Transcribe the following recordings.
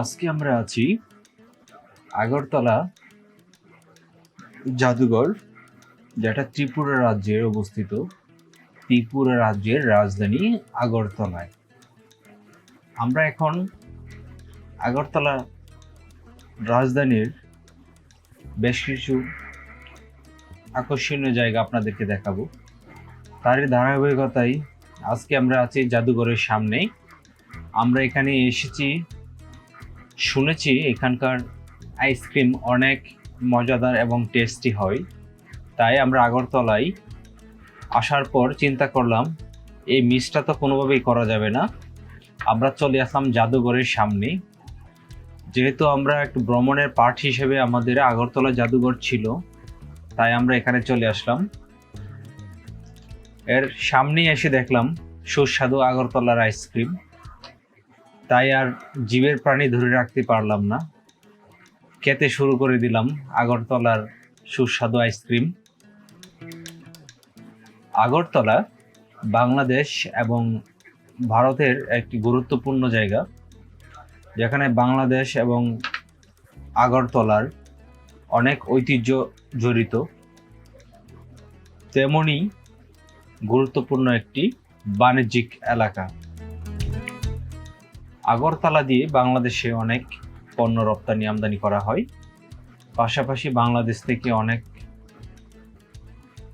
আজকে আমরা আছি আগরতলা জাদুঘর, যেটা ত্রিপুরা রাজ্যের অবস্থিত। ত্রিপুরা রাজ্যের রাজধানী আগরতলায়। আমরা এখন আগরতলা রাজধানীর বেশ কিছু আকর্ষণীয় জায়গা আপনাদেরকে দেখাবো। তারই ধারাবাহিকতায় আজকে আমরা আছি জাদুঘরের সামনে আমরা এখানে এসেছি শুনেছি এখানকার আইসক্রিম অনেক মজাদার এবং টেস্টি হয়। তাই আমরা আগরতলায় আসার পর চিন্তা করলাম, এই মিসটা তো কোনোভাবেই করা যাবে না। আমরা চলে আসলাম জাদুঘরের সামনে। যেহেতু আমরা একটু ভ্রমণের পার্ট হিসেবে আমাদের আগরতলা জাদুঘর ছিল, তাই আমরা এখানে চলে আসলাম। এর সামনেই এসে দেখলাম সুস্বাদু আগরতলার আইসক্রিম। তাই আর জীবের প্রাণী ধরে রাখতে পারলাম না। খেতে শুরু করে দিলাম আগরতলার সুস্বাদু আইসক্রিম। আগরতলা বাংলাদেশ এবং ভারতের একটি গুরুত্বপূর্ণ জায়গা, যেখানে বাংলাদেশ এবং আগরতলার অনেক ঐতিহ্য জড়িত। তেমনি গুরুত্বপূর্ণ একটি বাণিজ্যিক এলাকা। আগরতলা দিয়ে বাংলাদেশে অনেক পণ্য রপ্তানি আমদানি করা হয়। পাশাপাশি বাংলাদেশ থেকে অনেক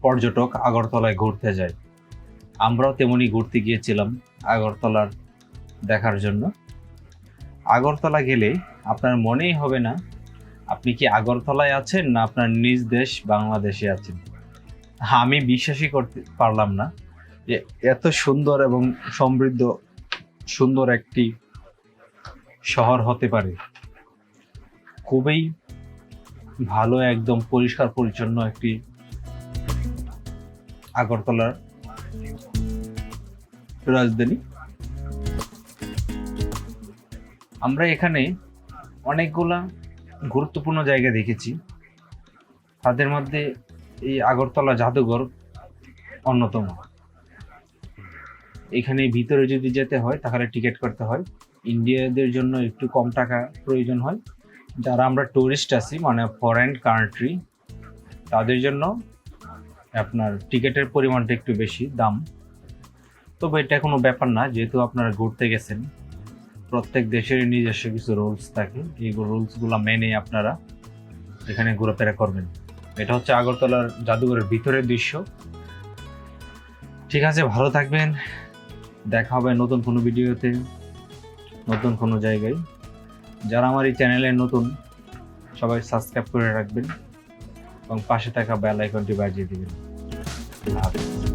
পর্যটক আগরতলায় ঘুরতে যায়। আমরাও তেমনি ঘুরতে গিয়েছিলাম আগরতলার দেখার জন্য। আগরতলা গেলে আপনার মনেই হবে না, আপনি কি আগরতলায় আছেন না আপনার নিজ দেশ বাংলাদেশে আছেন? আমি বিশ্বাসই করতে পারলাম না যে এত সুন্দর এবং সমৃদ্ধ সুন্দর একটি শহর হতে পারে। খুবই ভালো, একদম পরিষ্কার, পরিচ্ছন্ন একটি আগরতলার রাজধানী। আমরা এখানে অনেকগুলা গুরুত্বপূর্ণ জায়গা দেখেছি। তাদের মধ্যে এই আগরতলা জাদুঘর অন্যতম। এখানে ভিতরে যদি যেতে হয়, তাহলে টিকিট করতে হয়। ইন্ডিয়াদের জন্য একটু কম টাকা প্রয়োজন হয়। যারা আমরা টুরিস্ট আছি মানে ফরেন কান্ট্রি তাদের জন্য আপনার টিকিটের পরিমাণটা একটু বেশি, দাম। তবে এটা কোনো ব্যাপার না, যেহেতু আপনারা ঘুরতে গেছেন, প্রত্যেক দেশের নিজস্ব কিছু রুলস থাকে। এই রুলসগুলো মেনে আপনারা এখানে ঘোরাফেরা করবেন। এটা হচ্ছে আগরতলার জাদুঘরের ভিতরের দৃশ্য। ঠিক আছে, ভালো থাকবেন। দেখা হবে নতুন কোনো ভিডিওতে নতুন কোনো জায়গায় যারা আমার এই চ্যানেলে নতুন, সবাই সাবস্ক্রাইব করে রাখবেন এবং পাশে থাকা বেল আইকনটি বাজিয়ে দেবেন হাফেজ।